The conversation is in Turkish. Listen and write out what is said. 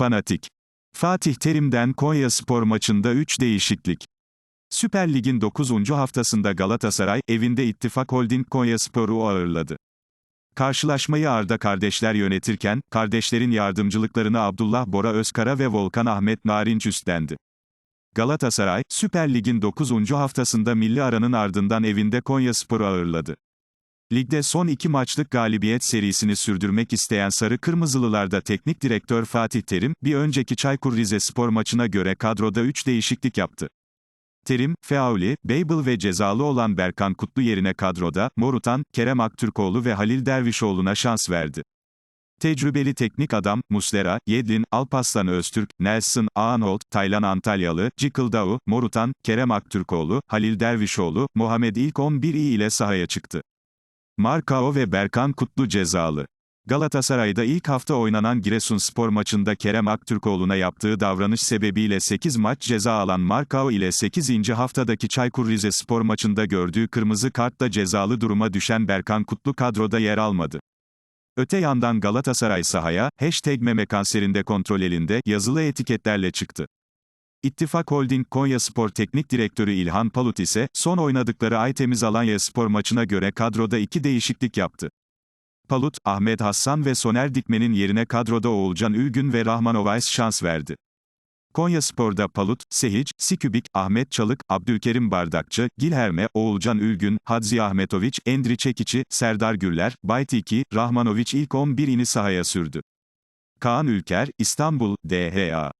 Fanatik. Fatih Terim'den Konya Spor maçında 3 değişiklik. Süper Lig'in 9. haftasında Galatasaray, evinde İttifak Holding Konya Spor'u ağırladı. Karşılaşmayı Arda kardeşler yönetirken, kardeşlerin yardımcılıklarını Abdullah Bora Özkara ve Volkan Ahmet Narinç üstlendi. Galatasaray, Süper Lig'in 9. haftasında milli aranın ardından evinde Konya Spor'u ağırladı. Ligde son iki maçlık galibiyet serisini sürdürmek isteyen Sarı Kırmızılılarda teknik direktör Fatih Terim, bir önceki Çaykur Rizespor maçına göre kadroda 3 değişiklik yaptı. Terim, Feauli, Beybel ve cezalı olan Berkan Kutlu yerine kadroda, Morutan, Kerem Aktürkoğlu ve Halil Dervişoğlu'na şans verdi. Tecrübeli teknik adam, Muslera, Yedlin, Alpaslan Öztürk, Nelson, Aanholt, Taylan Antalyalı, Cikıldao, Morutan, Kerem Aktürkoğlu, Halil Dervişoğlu, Muhammed ilk 11 iyi ile sahaya çıktı. Markao ve Berkan Kutlu cezalı. Galatasaray'da ilk hafta oynanan Giresunspor maçında Kerem Aktürkoğlu'na yaptığı davranış sebebiyle 8 maç ceza alan Markao ile 8. haftadaki Çaykur Rizespor maçında gördüğü kırmızı kartla cezalı duruma düşen Berkan Kutlu kadroda yer almadı. Öte yandan Galatasaray sahaya, hashtag meme kanserinde kontrol elinde, yazılı etiketlerle çıktı. İttifak Holding Konya Spor Teknik Direktörü İlhan Palut ise, son oynadıkları Aytemiz Alanya Spor maçına göre kadroda iki değişiklik yaptı. Palut, Ahmet Hassan ve Soner Dikmen'in yerine kadroda Oğulcan Ülgün ve Rahman Ovays şans verdi. Konya Spor'da Palut, Sehic, Sikübik, Ahmet Çalık, Abdülkerim Bardakçı, Gilherme, Oğulcan Ülgün, Hadzi Ahmetoviç, Endri Çekiçi, Serdar Gürler, Baytiki, Rahmanoviç ilk 11'ini sahaya sürdü. Kaan Ülker, İstanbul, DHA.